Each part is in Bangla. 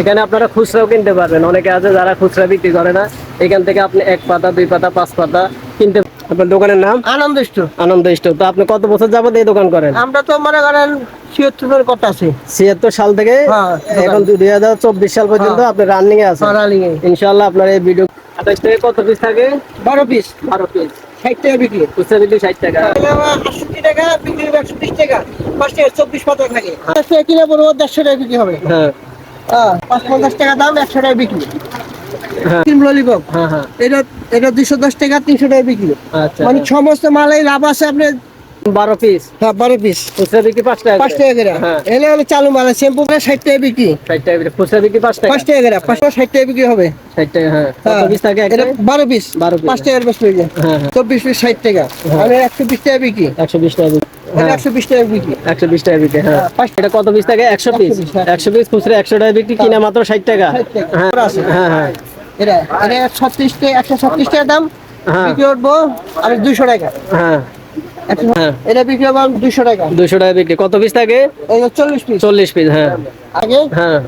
এখানে আপনারা খুচরাও কিনতে পারবেন। অনেকে আছে যারা খুচরা বিক্রি করে না এখান থেকে আপনি এক পাতা দুই পাতা পাঁচ পাতা কিনতে আপনার দোকানের নাম? আনন্দ স্টোর। আনন্দ স্টোর। তো আপনি কত বছর যাবত এই দোকান করেন? আমরা তো মনে করেন ছিয়াত্তরের কথা আছে। ছিয়াত্তর সাল থেকে হ্যাঁ, এখন দুই হাজার চব্বিশ সাল পর্যন্ত হ্যাঁ। আপনি রানিং এ আছেন রানিং এ ইনশাল্লাহ আপনার এই ভিডিও আঠাশ থেকে কত পিস থাকে? বারো পিস বারো পিস ষাট টাকা বিক্রি। খুচরা বিক্রি ষাট টাকা। আটষট্টি টাকা বিক্রি একশো বিশ টাকা। পাঁচ টাকা চব্বিশ পাতা থাকে। পাঁচ টাকা কিনে পড়ব দেড়শো টাকা বিক্রি হবে। হ্যাঁ হ্যাঁ। পঞ্চাশ টাকা দাম একশো টাকা বিক্রি। হ্যাঁ। ললিপপ হ্যাঁ হ্যাঁ। এটা এটা দুশো দশ টাকা তিনশো টাকা বিক্রি। আচ্ছা। মানে সমস্ত মালাই লাভ আছে আপনি বারো পিস হ্যাঁ বারো পিস খুচরা বিক্রি পাঁচ টাকা পাঁচ টাকা করে। হ্যাঁ। এলে হলো চালু মাল শ্যাম্পু করে ষাট টাকা বিক্রি। ষাট টাকা বিক্রি। খুচরা বিক্রি পাঁচ টাকা? পাঁচ টাকা করে পাঁচশো ষাট টাকা বিক্রি হবে। ষাট টাকা হ্যাঁ। হ্যাঁ। পিস থাকে এটা বারো পিস 12 piece, পাঁচ টাকার বেশ পেয়ে যায়। হ্যাঁ হ্যাঁ। চব্বিশ পিস ষাট টাকা। হ্যাঁ। একশো বিশ টাকা বিক্রি। একশো বিশ টাকা হ্যাঁ। হ্যাঁ। হ্যাঁ, এটা কত পিস থাকে? একশো পিস 100 piece। একশো পিস খুচরা একশো টাকা বিক্রি কিনা মাত্র ষাট টাকা। হ্যাঁ হ্যাঁ হ্যাঁ। এটা এটা ছত্রিশ একশো ছত্রিশ টাকা দাম। বিক্রি করব আমি দুইশো টাকা। হ্যাঁ। এটা বিক্রি টাকা। দুশো টাকা বিক্রি। কত পিস থাকে? এই চল্লিশ পিস চল্লিশ পিস হ্যাঁ। আগে? হ্যাঁ।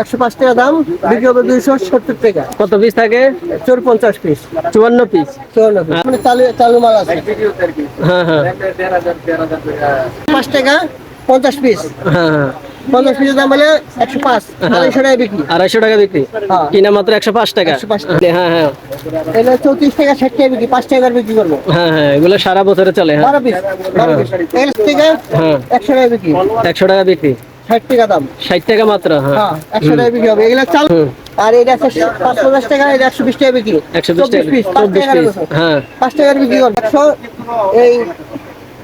একশো পাঁচ টাকা দাম বিক্রি হবে দুইশো সত্তর টাকা। কত পিস থাকে? চোর পঞ্চাশ পিস চুয়ান্ন পিস চুয়ান্ন পিস মানে চালু চালু মাল আছে। হ্যাঁ হ্যাঁ। পাঁচ টাকা পঞ্চাশ পিস হ্যাঁ হ্যাঁ। পঞ্চাশ পিসের দাম হলে একশো পাঁচ আড়াইশো টাকা বিক্রি। আড়াইশো টাকা বিক্রি? হ্যাঁ। কিনা মাত্র একশো পাঁচ টাকা? 105 হ্যাঁ হ্যাঁ। চৌত্রিশ টাকা ষাট টাকা বিক্রি। পাঁচ টাকা বিক্রি করব। হ্যাঁ হ্যাঁ। এগুলো সারা বছরে চলে হ্যাঁ। বারো পিস বারো পিস থেকে হ্যাঁ। একশো টাকা বিক্রি। একশো টাকা বিক্রি। ষাট টাকা দাম। ষাট টাকা মাত্র হ্যাঁ। হ্যাঁ একশো টাকা বিক্রি হবে। এগুলো চাল আর এটা আছে পাঁচ পঞ্চাশ টাকা এটা একশো বিশ টাকা বিক্রি। একশো বিশ টাকা পিস হ্যাঁ। পাঁচ টাকার বিক্রি করবে একশো এই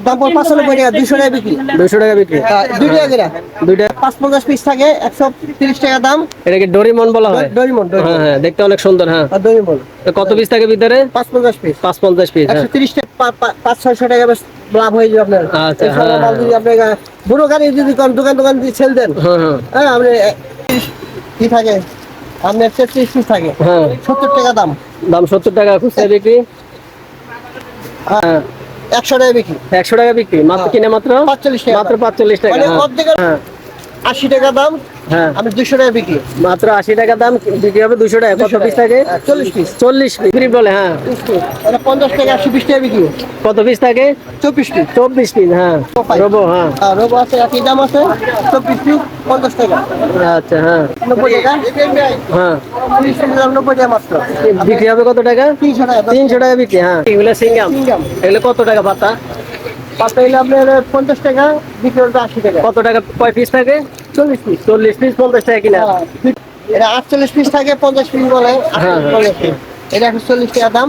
দাম পড়ে পাঁচানব্বই টাকা দুশো টাকা বিক্রি। দুশো টাকা বিক্রি। দুই টাকা করে। দুইটা পাঁচ পঞ্চাশ পিস থাকে একশো তিরিশ টাকা দাম। এটা কি ডোরিমন বলা হয়? ডরিমন হ্যাঁ হ্যাঁ দেখতে অনেক সুন্দর হ্যাঁ। কত পিস থাকে ভিতরে? পাঁচ পঞ্চাশ পিস। পাঁচ পঞ্চাশ পিস একশো তিরিশ টাকা পাঁচ ছয়শো টাকা লাভ হয়ে যাবে আপনার। আচ্ছা, হ্যাঁ, মাল যদি আপনি বুড়ো গাড়ি যদি কোন দোকান দোকান দিয়ে সেল দেন। হ্যাঁ হ্যাঁ। হ্যাঁ আপনি কি থাকে? আপনার তেত্রিশ পিস থাকে। সত্তর টাকা দাম। দাম সত্তর টাকা খুচরা বিক্রি? হ্যাঁ। একশো টাকা বিক্রি। একশো টাকা বিক্রি মাত্র কিনে মাত্র? পাঁচচল্লিশ টাকা মাত্র পাঁচচল্লিশ টাকা আশি টাকা দাম হ্যাঁ। আমি দুশো টাকা বিক্রি। মাত্র আশি টাকা দাম বিক্রি হবে দুশো টাকা। কত পিস থাকে? হ্যাঁ, চল্লিশ পিস চল্লিশ বিক্রি বলে হ্যাঁ। এটা পঞ্চাশ টাকা একশো বিশ টাকা বিক্রি। কত পিস থাকে? চব্বিশ পিস চব্বিশ পিস হ্যাঁ। রবো হ্যাঁ। রোবো আছে একই দাম আছে চব্বিশ পিস পঞ্চাশ টাকা। আচ্ছা হ্যাঁ। নব্বই টাকা। হ্যাঁ। নব্বই টাকা মাত্র। বিক্রি হবে কত টাকা? তিনশো টাকা। তিনশো টাকা বিক্রি হ্যাঁ। এগুলো সিঙ্গাম। এগুলো কত টাকা পাতা? পাতা আপনার পঞ্চাশ টাকা বিক্রি আশি টাকা। কত টাকা কয় পিস থাকে? চল্লিশ পিস চল্লিশ পিস পঞ্চাশ টাকা কিনা? হ্যাঁ, এটা আটচল্লিশ পিস থাকে পঞ্চাশ পিস বলে। হ্যাঁ, হ্যাঁ। বলে। এটা একশো চল্লিশ টাকা দাম।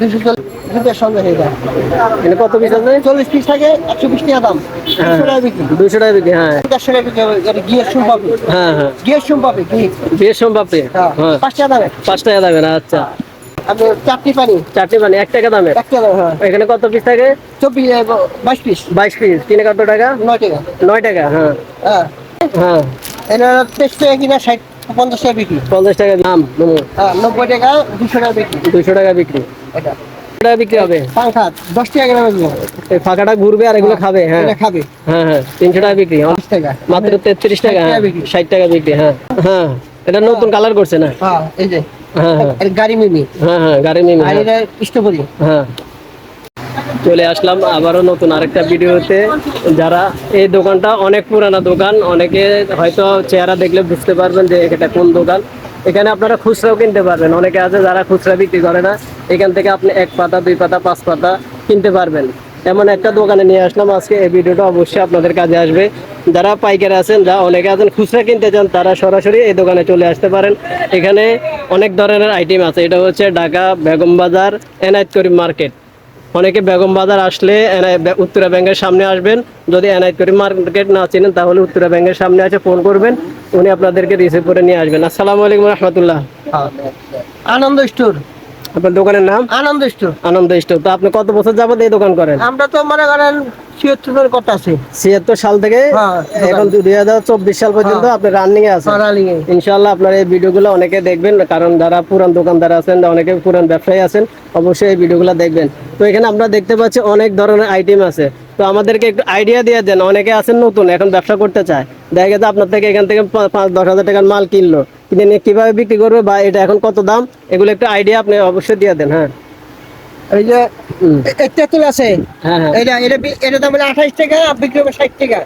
দুশো চল্লিশ সঙ্গে হয়ে যায়। কত পিস আছে? চল্লিশ পিস থাকে একশো বিশ টাকা দাম। টাকা বিক্রি। দুশো টাকা বিক্রি হ্যাঁ। দেড়শো টাকা বিক্রি হবে গিয়ে পাবে হ্যাঁ হ্যাঁ। গিয়ে পাবে বিয়ের সম্পাপে হ্যাঁ। হ্যাঁ। পাঁচ টাকা দামে। পাঁচ টাকা আচ্ছা। পানি? এক টাকা দাম, হ্যাঁ। এখানে কত পিস থাকে? চব্বিশ বাইশ পিস বাইশ পিস কিনে কত টাকা? নয় টাকা। নয় টাকা হ্যাঁ। হ্যাঁ। হ্যাঁ। এটা তেইশ টাকা কিনা ষাট পঞ্চাশ টাকা বিক্রি। পঞ্চাশ টাকা দাম হ্যাঁ নব্বই টাকা দুশো টাকা বিক্রি। দুশো টাকা বিক্রি। এটা। কত টাকা বিক্রি হবে? পাংখা দশ টাকা গ্রামে এই ফাঁকাটা ঘুরবে আর এগুলো খাবে হ্যাঁ। খাবে। হ্যাঁ হ্যাঁ তিনশো টাকা বিক্রি। টাকা। মাত্র তেত্রিশ টাকা ষাট টাকা বিক্রি। হ্যাঁ। হ্যাঁ এটা নতুন কালার করছে না? হ্যাঁ এই যে। হ্যাঁ। গাড়ি মিমি। হ্যাঁ হ্যাঁ গাড়ি মিমি আর হ্যাঁ। এটা স্ট্রবেরি হ্যাঁ। চলে আসলাম আবারও নতুন আরেকটা ভিডিওতে। যারা এই দোকানটা অনেক পুরানা দোকান অনেকে হয়তো চেহারা দেখলে বুঝতে পারবেন যে এটা কোন দোকান। এখানে আপনারা খুচরাও কিনতে পারবেন। অনেকে আছে যারা খুচরা বিক্রি করে না এখান থেকে আপনি এক পাতা দুই পাতা পাঁচ পাতা কিনতে পারবেন। এমন একটা দোকানে নিয়ে আসলাম। আজকে এই ভিডিওটা অবশ্যই আপনাদের কাজে আসবে। যারা পাইকারি আছেন যা অনেকে আছেন, খুচরা কিনতে চান, তারা সরাসরি এই দোকানে চলে আসতে পারেন। এখানে অনেক ধরনের আইটেম আছে। এটা হচ্ছে ঢাকা বেগম বাজার এনায়েত করিম মার্কেট। অনেকে বেগম বাজার আসলে এনআই- উত্তরা ব্যাংকের সামনে আসবেন। যদি এনায়েত করিম মার্কেট না চিনেন, তাহলে উত্তরা ব্যাংকের সামনে আছে ফোন করবেন। উনি আপনাদেরকে রিসিভ করে নিয়ে আসবেন। আসসালামু আলাইকুম রহমতুল্লাহ। আনন্দ স্টোর। আপনার দোকানের নাম? আনন্দ স্টোর। আনন্দ স্টোর। তো আপনি কত বছর যাবত এই দোকান করেন? আমরা তো মনে করেন ছিয়াত্তরের কথা আছে? ছিয়াত্তর সাল থেকে হ্যাঁ, এখন দুই হাজার চব্বিশ সাল পর্যন্ত হ্যাঁ। আপনি রানিং এ আছেন ইনশাল্লাহ আপনার এই ভিডিওগুলো অনেকে দেখবেন কারণ যারা পুরান দোকানদার আছেন অনেকে পুরান ব্যবসায়ী আছেন অবশ্যই এই ভিডিওগুলো দেখবেন। তো এখানে আমরা দেখতে পাচ্ছি অনেক ধরনের আইটেম আছে। তো আমাদেরকে একটু আইডিয়া দিয়ে দেন অনেকে আছেন নতুন এখন ব্যবসা করতে চায়। দেখা গেছে আপনার থেকে এখান থেকে পাঁচ দশ হাজার টাকার মাল কিনলো। কিনে নিয়ে কীভাবে বিক্রি করবে বা এটা এখন কত দাম এগুলো একটু আইডিয়া আপনি অবশ্যই দিয়ে দেন হ্যাঁ। এই যে তেঁতুল আছে হ্যাঁ হ্যাঁ। এটা এটা এটা দাম হলো আঠাইশ টাকা বিক্রি হবে ষাট টাকা।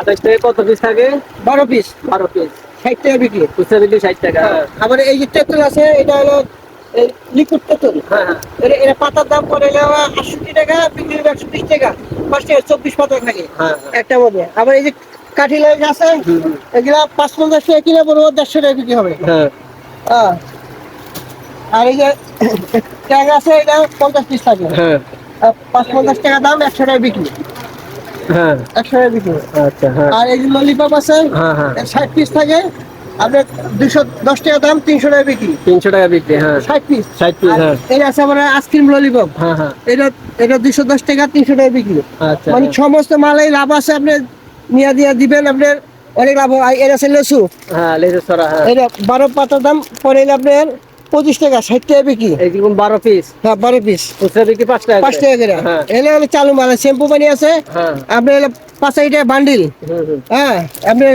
আঠাশ টাকা কত পিস থাকে? বারো পিস বারো পিস ষাট টাকা বিক্রি। খুচরা বিক্রি ষাট টাকা। হ্যাঁ আবার এই যে তেঁতুল আছে এটা হলো লিকুইড তেঁতুল। হ্যাঁ এটা এটা পাতার দাম পড়ে গেল আটষট্টি টাকা বিক্রি হবে একশো বিশ টাকা। পাঁচ টাকা চব্বিশ পাতা থাকে। একটা মধ্যে। আবার এই যে কাঠি লাইট আছে এগুলা পাঁচ পঞ্চাশ টাকা কিনে পড়ব দেড়শো টাকা বিক্রি হবে। হ্যাঁ। হ্যাঁ। আর এই যে ট্যাগ আছে এটা পঞ্চাশ পিস থাকে। হ্যাঁ। পাঁচ পঞ্চাশ টাকা দাম একশো টাকা বিক্রি। একশো টাকা বিক্রি। আচ্ছা আর এই যে ললিপপ আছে ষাট পিস থাকে আপনার দুশো দশ টাকা দাম তিনশো টাকা বিক্রি। তিনশো টাকা বিক্রি হ্যাঁ। ষাট পিস। ষাট পিস হ্যাঁ। এটা আছে আমার আইসক্রিম ললিপপ হ্যাঁ হ্যাঁ। এটা এটা দুশো দশ টাকা তিনশো টাকা বিক্রি। আচ্ছা মানে সমস্ত মালাই লাভ আছে আপনি নিয়ে দিয়ে দিবেন আপনার অনেক লাভ হয়। এটা আছে লেসু হ্যাঁ লেজু সরা হ্যাঁ। এটা বারো পাতার দাম পরে আপনার পঁচিশ টাকা ষাট টাকা বিক্রি। এইরকম বারো পিস হ্যাঁ বারো পিস খুচরা বিক্রি পাঁচ টাকা পাঁচ টাকা করে। হ্যাঁ। এলে হলো চালু মাল শ্যাম্পু পানি আছে। হ্যাঁ। আপনার এলে পাঁচ টাকা বান্ডিল। হ্যাঁ আপনার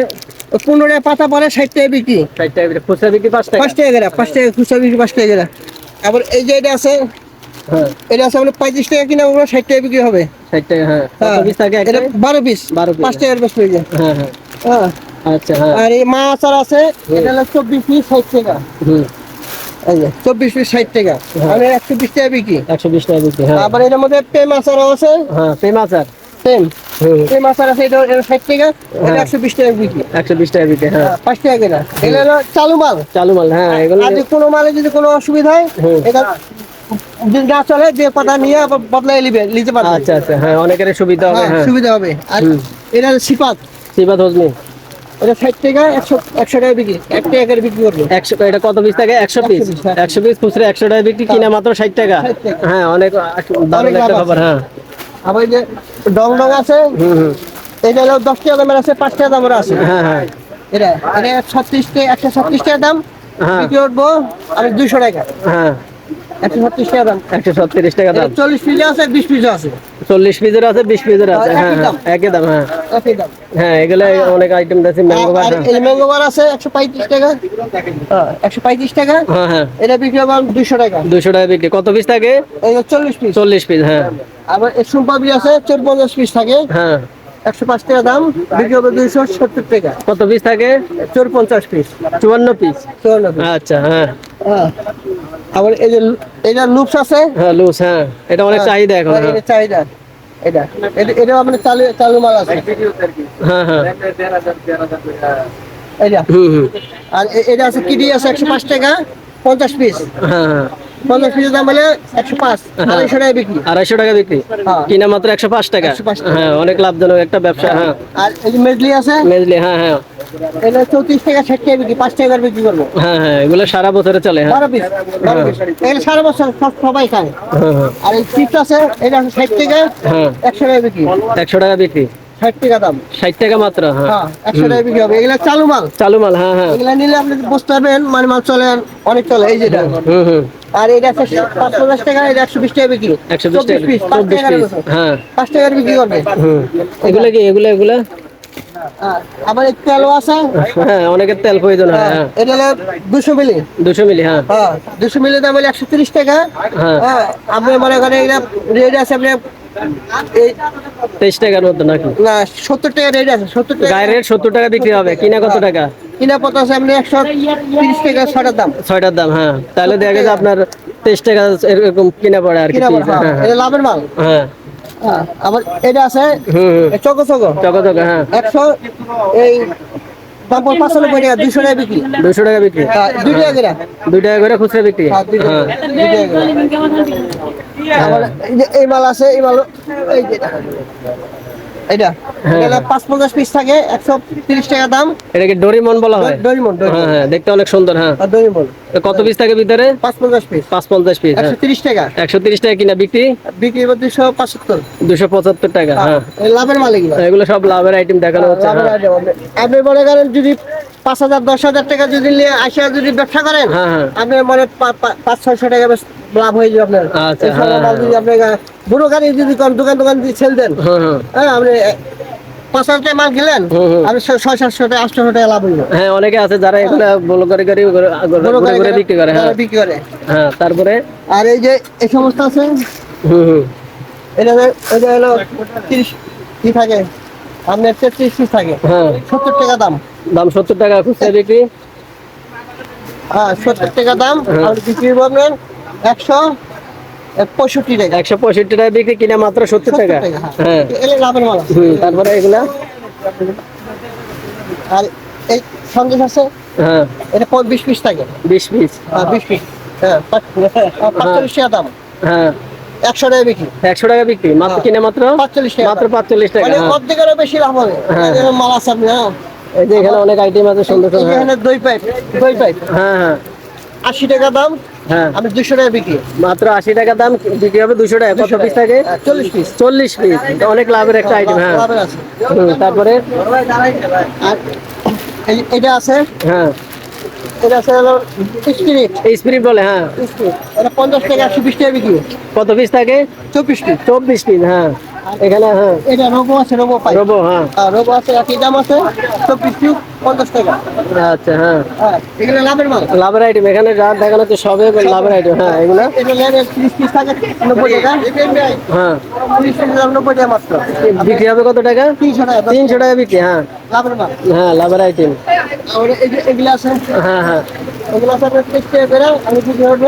পনেরো টাকা পাতা পরে ষাট টাকা বিক্রি। ষাট টাকা বিক্রি খুচরা বিক্রি পাঁচ টাকা। পাঁচ টাকা করে পাঁচ টাকা খুচরা বিক্রি পাঁচ টাকা করে। আবার এই যে এটা আছে এটা আছে আপনার পঁয়ত্রিশ টাকা কিনা ওগুলো ষাট টাকা বিক্রি হবে। ষাট টাকা হ্যাঁ। হ্যাঁ। এটা বারো পিস 12 piece। পাঁচ টাকার বেশ পেয়ে যায়। হ্যাঁ হ্যাঁ। হ্যাঁ। আচ্ছা হ্যাঁ। আর এই মা আচার আছে এটা হলো চব্বিশ পিস ষাট টাকা। হুম। চব্বিশ পিস ষাট টাকা। হ্যাঁ। একশো বিশ টাকা বিক্রি। একশো বিশ টাকা বিক্রি হ্যাঁ। আবার এটার মধ্যে পেম আচারও আছে। হ্যাঁ আচার। আছে এটা এটা ষাট টাকা। এটা হ্যাঁ। একশো বিশ টাকা বিক্রি। একশো বিশ টাকা বিক্রি হ্যাঁ। হ্যাঁ, পাঁচ টাকা এগুলো হলো চালু মাল। চালু মাল হ্যাঁ এগুলো আর যদি কোনো মালে যদি কোনো অসুবিধা হয় এটা যদি চলে যে কথা নিয়ে বদলাই নিবে নিতে পারবে। আচ্ছা আচ্ছা হ্যাঁ অনেকের সুবিধা হবে হ্যাঁ, হ্যাঁ। সুবিধা হবে। আর এটা সিপাত। সিবাত হজমি। এটা ষাট টাকা একশো একশো টাকা বিক্রি। এক টাকা করে বিক্রি করবে। একশো এটা কত পিস থাকে? একশো পিস 100 piece। একশো পিস খুচরা একশো টাকা বিক্রি কিনা মাত্র ষাট টাকা। হ্যাঁ অনেক দারুণ একটা খবর হ্যাঁ। আবার যে ডং ডং আছে এটা হলো দশ টাকা দামের আছে পাঁচ টাকা দামের আছে। হ্যাঁ হ্যাঁ। এটা এটা ছত্রিশ টাকা একশো ছত্রিশ টাকা দাম। বিক্রি করব আমি দুইশো টাকা। হ্যাঁ। একশো ছত্রিশ টাকা দাম। একশো ছত্রিশ টাকা দাম। চল্লিশ পিস আছে বিশ পিস আছে। চল্লিশ পিসের আছে বিশ পিসের আছে। হ্যাঁ হ্যাঁ একই দাম হ্যাঁ। হ্যাঁ এগুলো অনেক আইটেম আছে ম্যাঙ্গো আর এই ম্যাঙ্গো বার আছে একশো পঁয়ত্রিশ টাকা। হ্যাঁ, একশো পঁয়ত্রিশ টাকা। হ্যাঁ হ্যাঁ। এটা বিক্রি হবে দুইশো টাকা। দুশো টাকা বিক্রি। কত পিস থাকে? এই চল্লিশ পিস চল্লিশ পিস হ্যাঁ। আবার সুপাবি আছে পঞ্চাশ পিস থাকে। হ্যাঁ। একশো পাঁচ টাকা দাম বিক্রি হবে দুইশো সত্তর টাকা। কত পিস থাকে? চোর পঞ্চাশ পিস চুয়ান্ন পিস চুয়ান্ন আচ্ছা হ্যাঁ। হ্যাঁ। আবার এই যে এটা লুপস আছে? হ্যাঁ লুজ হ্যাঁ। এটা অনেক চাহিদা এখন হ্যাঁ, হ্যাঁ। এটা চাহিদা। এটা। এটা আপনার চালু চালু মাল আছে। হ্যাঁ হ্যাঁ। এটা হুম হুম। আর এটা আছে কিডি আছে একশো পাঁচ টাকা পঞ্চাশ পিস হ্যাঁ হ্যাঁ। পঞ্চাশ পিসের দাম হলে একশো পাঁচ আড়াইশো টাকা বিক্রি। আড়াইশো টাকা বিক্রি? হ্যাঁ। কিনা মাত্র একশো পাঁচ টাকা? হ্যাঁ অনেক লাভজনক একটা ব্যবসা হ্যাঁ। আর এই যে মেজলি আছে? মেজলি হ্যাঁ হ্যাঁ। এটা চৌত্রিশ টাকা ষাট টাকা বিক্রি পাঁচ টাকা বিক্রি করব। হ্যাঁ হ্যাঁ এগুলো সারা বছরে চলে হ্যাঁ। বারো পিস বারো পিস। এগুলো সারা বছর সব সবাই খায়। হ্যাঁ হ্যাঁ। আর এই চিপস আছে এটা ষাট টাকা হ্যাঁ। একশো টাকা বিক্রি। একশো টাকা বিক্রি? ষাট টাকা দাম। ষাট টাকা মাত্র হ্যাঁ। হ্যাঁ একশো টাকা বিক্রি হবে। এগুলো চালু মাল। চালু মাল হ্যাঁ হ্যাঁ। এগুলা নিলে আপনি বুঝতে পারবেন মানে মাল চলে অনেক চলে এই যেটা হুম হুম। আর এটা পঞ্চাশ টাকা এটা একশো বিশ টাকা বিক্রি। একশো বিশ টাকা চব্বিশ পিস হ্যাঁ। পাঁচ টাকার বিক্রি করবে। এগুলো কি এগুলো এগুলো? হ্যাঁ, আবার তেলও আছে। হ্যাঁ অনেকের তেল প্রয়োজন হয় হ্যাঁ। এটা হলো দুশো মিলি। দুশো মিলি হ্যাঁ। হ্যাঁ দুশো মিলি দাম হলো একশো তিরিশ টাকা। হ্যাঁ। হ্যাঁ আপনি মনে করেন এটা রেট আছে আপনি তেইশ টাকার মতো নাকি? না সত্তর টাকা রেট আছে সত্তর টাকা। গায়ের রেট সত্তর টাকা বিক্রি হবে কিনা কত টাকা? কিনা আছে আপনি একশো তিরিশ টাকা ছটার দাম। ছয়টার দাম হ্যাঁ। তাহলে দেখা গেছে আপনার তেইশ টাকা এরকম কিনা পড়ে আর কি হ্যাঁ হ্যাঁ, হ্যাঁ এটা লাভের মাল। হ্যাঁ। আবার এটা আছে চকো চকো। চকা চকা হ্যাঁ। একশো এই দাম পড়ে পাঁচশো নব্বই টাকা দুশো টাকা বিক্রি। দুশো টাকা বিক্রি। দুই টাকা করে। দুই টাকা করে খুচরা বিক্রি হ্যাঁ, এই মাল আছে এই মাল এই এটা। এটা হ্যাঁ। এটা পাঁচ পঞ্চাশ পিস থাকে একশো তিরিশ টাকা দাম। এটাকে ডোরিমন বলা হয়? ডরিমন হ্যাঁ হ্যাঁ দেখতে অনেক সুন্দর হ্যাঁ। ডরিমন। কত পিস থাকে ভিতরে? পাঁচ পঞ্চাশ পিস পাঁচ পঞ্চাশ পিস হ্যাঁ। একশো তিরিশ টাকা। একশো তিরিশ টাকা কিনা বিক্রি? বিক্রি হবে দুশো পঁচাত্তর। দুশো পঁচাত্তর টাকা হ্যাঁ। লাভের মাল এগুলো। সব লাভের আইটেম দেখানো হচ্ছে হ্যাঁ। আপনি মনে করেন যদি পাঁচ হাজার দশ হাজার টাকা যদি নিয়ে আসে যদি ব্যবসা করেন হ্যাঁ হ্যাঁ। আপনি মনে পাঁচ ছয়শো টাকা লাভ হয়ে যাবে আপনার। আচ্ছা, হ্যাঁ, মাল যদি আপনি বুড়ো গাড়ি যদি কোন দোকান দোকান দিয়ে সেল দেন হ্যাঁ আপনি পাঁচ হাজার টাকা মাল কিনলেন হুম, হুম। ছয় ছয় সাতশো টাকা আটশো টাকা লাভ হইল। হ্যাঁ অনেকে আছে যারা এগুলো বলো করে করে ঘুরে বুড়ো ঘুরে গাড়ি ঘুরে বিক্রি করে হ্যাঁ। বিক্রি করে। হ্যাঁ তারপরে? আর এই যে এই সমস্ত আছে? হুম এটা হলো- এটা হলো তিরিশ কি থাকে? আপনার তেত্রিশ পিস থাকে। হ্যাঁ। সত্তর টাকা দাম। দাম সত্তর টাকা খুচরা বিক্রি? হ্যাঁ সত্তর টাকা দাম। হ্যাঁ। বিক্রি করবেন একশো পঁয়ষট্টি টাকা। একশো পঁয়ষট্টি টাকা বিক্রি কিনা মাত্র সত্তর টাকা। টাকা, হ্যাঁ। এলে লাভের মাল। আছে। হুম তারপরে এগুলা? আর এই সন্দেশ আছে? হ্যাঁ। এটা বিশ পিস থাকে। বিশ পিস। হ্যাঁ, বিশ পিস। হ্যাঁ পাঁচচল্লিশ টাকা দাম। হ্যাঁ। একশো টাকা বিক্রি। একশো টাকা বিক্রি মাত্র কিনে মাত্র? পাঁচচল্লিশ টাকা মাত্র পাঁচচল্লিশ টাকা মানে হ্যাঁ। অর্ধেকেরও বেশি লাভ হবে। হ্যাঁ। মাল আছে আপনি হ্যাঁ। এই যে এখানে অনেক আইটেম আছে সুন্দর হ্যাঁ এখানে দই পাইপ। দই পাইপ? হ্যাঁ হ্যাঁ। আশি টাকা দাম হ্যাঁ। আমি দুশো টাকা বিক্রি। মাত্র আশি টাকা দাম বিক্রি হবে দুশো টাকা। কত পিস থাকে? হ্যাঁ, চল্লিশ পিস চল্লিশ পিস অনেক লাভের একটা আইটেম হ্যাঁ। হুম, তারপরে? এটা আছে? হ্যাঁ। এটা আছে স্পিরিট স্পিরিট বলে হ্যাঁ। এটা পঞ্চাশ টাকা একশো বিশ টাকা বিক্রি। কত পিস থাকে? চব্বিশ পিস চব্বিশ পিস হ্যাঁ। এখানে হ্যাঁ। এটা রোবো আছে রোবো পাই রবো হ্যাঁ। আর রোবো আছে একই দাম আছে চব্বিশ পিস পঞ্চাশ টাকা। আচ্ছা হ্যাঁ। হ্যাঁ এগুলো লাভের মাল। লাভের আইটেম এখানে যা দেখানো হচ্ছে সবে লাভের আইটেম হ্যাঁ এগুলো। এটা লেনে তিরিশ পিস থাকে নব্বই টাকা। হ্যাঁ। তিরিশ পিস নব্বই টাকা মাত্র। বিক্রি হবে কত টাকা? তিনশো টাকা। তিনশো টাকা বিক্রি হ্যাঁ। লাভের মাল। হ্যাঁ লাভের আইটেম আর এই যে- এগুলো আছে হ্যাঁ হ্যাঁ। এগুলো আছে আপনার আমি বিক্রি করব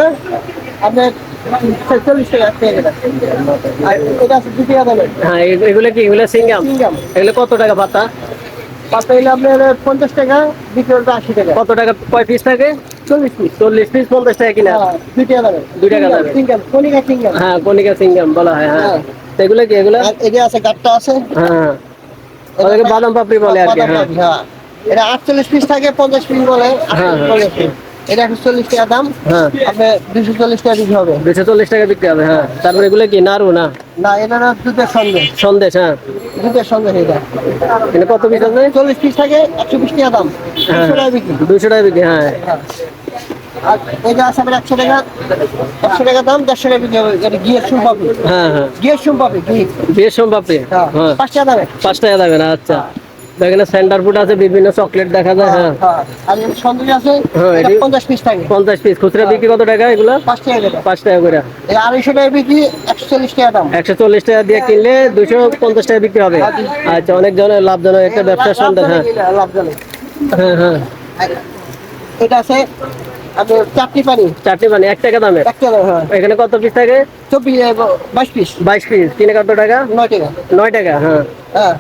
আপনার হ্যাঁ এগুলো কি? এগুলো সিঙ্গাম? সিঙ্গাম। এগুলো কত টাকা পাতা? পাতা হইলে আপনার পঞ্চাশ টাকা বিক্রি আশি টাকা। কত টাকা? কয় পিস থাকে? চল্লিশ পিস চল্লিশ পিস পঞ্চাশ টাকা কিনা? হ্যাঁ, দুই টাকা দামের দুই টাকা দামের। সিঙ্গাম কনিকা সিঙ্গাম। হ্যাঁ কনিকা সিঙ্গাম বলা হয় হ্যাঁ। হ্যাঁ। এগুলো কি? এগুলো? আছে গাট্টা আছে। হ্যাঁ। ওদেরকে বাদাম পাপড়ি বলে আর কি হ্যাঁ। হ্যাঁ। এটা আটচল্লিশ পিস থাকে পঞ্চাশ পিস বলে হ্যাঁ, হ্যাঁ। 48 piece। এটা একশো চল্লিশ টাকা দাম। হ্যাঁ। আপনি দুশো চল্লিশ টাকা দিতে হবে। দুশো চল্লিশ টাকা বিক্রি হবে হ্যাঁ। তারপরে এগুলো কি নাড়ু না? না এটা না দুধের সঙ্গে সন্দেশ হ্যাঁ। দুধের এটা। এখানে কত পিস আছে? চল্লিশ পিস থাকে একশো বিশ টাকা দাম। হ্যাঁ। টাকা বিক্রি। দুশো টাকা বিক্রি হ্যাঁ। আর এটা আছে আপনার একশো টাকা একশো টাকা দাম দেড়শো টাকা বিক্রি হবে। এটা গিয়ের সুম পাবি হ্যাঁ হ্যাঁ। গিয়ের সুম পাবি ঘি। বিয়ের সোম পাপড়ি হ্যাঁ। পাঁচ টাকা দামে পাঁচ টাকা না আচ্ছা। এখানে সেন্টার ফুড আছে বিভিন্ন চকলেট দেখা যায় হ্যাঁ। হ্যাঁ আর এই সন্দেশ আছে হ্যাঁ, এটা এটি- পঞ্চাশ পিস থাকে। পঞ্চাশ পিস খুচরা বিক্রি কত টাকা এগুলো? পাঁচ টাকা করে। পাঁচ টাকা করে। এই আড়াইশো টাকা বিক্রি একশো চল্লিশ টাকা দাম। একশো চল্লিশ টাকা দিয়ে কিনলে দুশো পঞ্চাশ টাকা বিক্রি হবে। আচ্ছা অনেক জনের লাভজনক একটা সন্ধান হ্যাঁ। লাভজনক। হ্যাঁ হ্যাঁ। আর এটা আছে আপনার চারটি পানি। চারটি এক টাকা দামের? হ্যাঁ। এখানে কত পিস থাকে? চব্বিশ বাইশ পিস বাইশ পিস কিনে কত টাকা? নয় টাকা। নয় টাকা হ্যাঁ। হ্যাঁ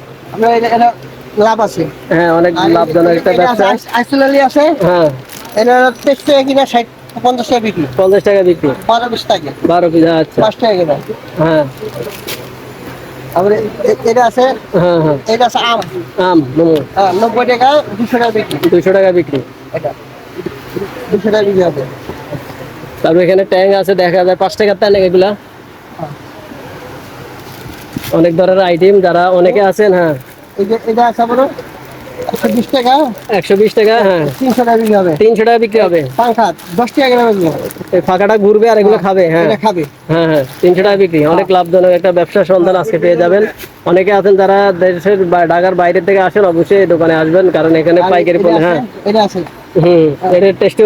এটা লাভ আছে। হ্যাঁ অনেক লাভজনক একটা ব্যবসা। আইসোলালি আছে। হ্যাঁ। এটা তেইশ টাকা কিনা ষাট পঞ্চাশ টাকা বিক্রি। পঞ্চাশ টাকা বিক্রি। বারো পিস থাকে। বারো পিস আচ্ছা। পাঁচ টাকা কিনা হ্যাঁ। তারপরে এটা আছে হ্যাঁ হ্যাঁ। এটা আছে আম। আম হ্যাঁ, নব্বই টাকা দুশো টাকা বিক্রি। দুশো টাকা বিক্রি। এটা। দুশো টাকা বিক্রি হবে। তারপর এখানে ট্যাং আছে দেখা যায় পাঁচ টাকার এগুলা। অনেক ধরনের আইটেম যারা অনেকে আছেন হ্যাঁ। এটা আছে আপনার একশো বিশ টাকা একশো বিশ টাকা হ্যাঁ। তিনশো টাকা বিক্রি হবে। তিনশো টাকা বিক্রি হবে। পাঙ্খা দশ টাকা গ্রামে বিক্রি হবে। ফাঁকাটা ঘুরবে আর এগুলো খাবে হ্যাঁ। খাবে। হ্যাঁ হ্যাঁ তিনশো টাকা বিক্রি। অনেক লাভজনক একটা ব্যবসার সন্ধান আজকে পেয়ে যাবেন। অনেকে আছেন যারা দেশের ঢাকার বাইরে থেকে আসেন অবশ্যই এই দোকানে আসবেন কারণ এখানে পাইকারি পণ্য হ্যাঁ। এটা আছে। হুম এটা টেস্টি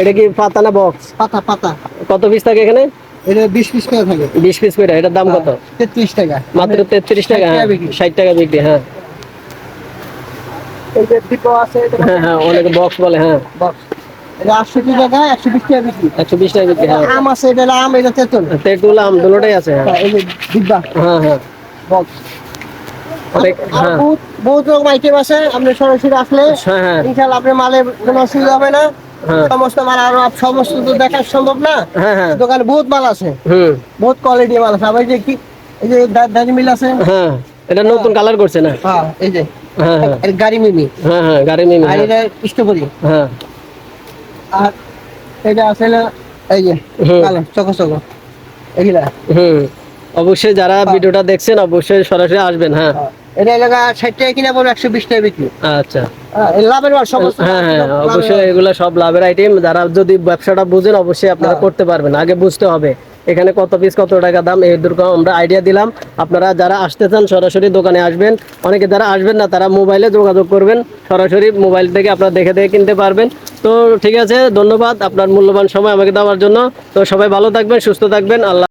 এটা কি পাতা না বক্স? পাতা পাতা। কত পিস থাকে এখানে? এটা বিশ পিস করে থাকে। বিশ পিস করে এটার দাম কত? তেত্রিশ টাকা। মাত্র তেত্রিশ টাকা 60 হ্যাঁ ষাট টাকা বিক্রি হ্যাঁ। এই যে ডিপো আছে হ্যাঁ হ্যাঁ অনেকে বক্স বলে হ্যাঁ। Box। এটা আটষট্টি টাকা একশো বিশ টাকা বিক্রি। একশো বিশ টাকা বিক্রি হ্যাঁ। আম আছে এটা আম এটা তেঁতুল। তেঁতুল আম দুটোটাই আছে হ্যাঁ। এই যে ডিব্বা। হ্যাঁ হ্যাঁ। বক্স অনেক আর হ্যাঁ। বহুত বহুত রকম আইটেম আছে আপনি সরাসরি আসলে হ্যাঁ হ্যাঁ। আপনার মালের কোনো অসুবিধা হবে না। হ্যাঁ। সমস্ত মাল আর সমস্ত তো দেখা সম্ভব না। দোকানে বহুত মাল আছে। হুম। বহুত কোয়ালিটি মাল আছে। আবার যে কি এই যে দা- মিল আছে। হ্যাঁ। এটা নতুন কালার করছে না? হ্যাঁ এই যে। হ্যাঁ। হ্যাঁ গাড়ি মিমি। হ্যাঁ হ্যাঁ গাড়ি মিমি আর হ্যাঁ এটা স্ট্রবেরি হ্যাঁ। আর এটা আছে এই যে কালো চকো চকো। এগুলা। হুম। অবশ্যই যারা ভিডিওটা দেখছেন অবশ্যই সরাসরি আসবেন হ্যাঁ। এটা এলাকা ষাট টাকা কিনা পড়বে একশো বিশ টাকা বিক্রি। আচ্ছা। লাভের হ্যাঁ হ্যাঁ অবশ্যই। এগুলো সব লাভের আইটেম যারা যদি ব্যবসাটা বুঝেন অবশ্যই আপনারা। করতে পারবেন। আগে বুঝতে হবে। এখানে কত পিস কত টাকা দাম, এই আমরা আইডিয়া দিলাম। আপনারা যারা আসতে চান, সরাসরি দোকানে আসবেন। অনেকে যারা আসবেন না, তারা মোবাইলে যোগাযোগ করবেন। সরাসরি মোবাইল থেকে আপনারা দেখে দেখে কিনতে পারবেন। তো ঠিক আছে, ধন্যবাদ। আপনার মূল্যবান সময় আমাকে দেওয়ার জন্য। তো সবাই ভালো থাকবেন, সুস্থ থাকবেন। আল্লাহ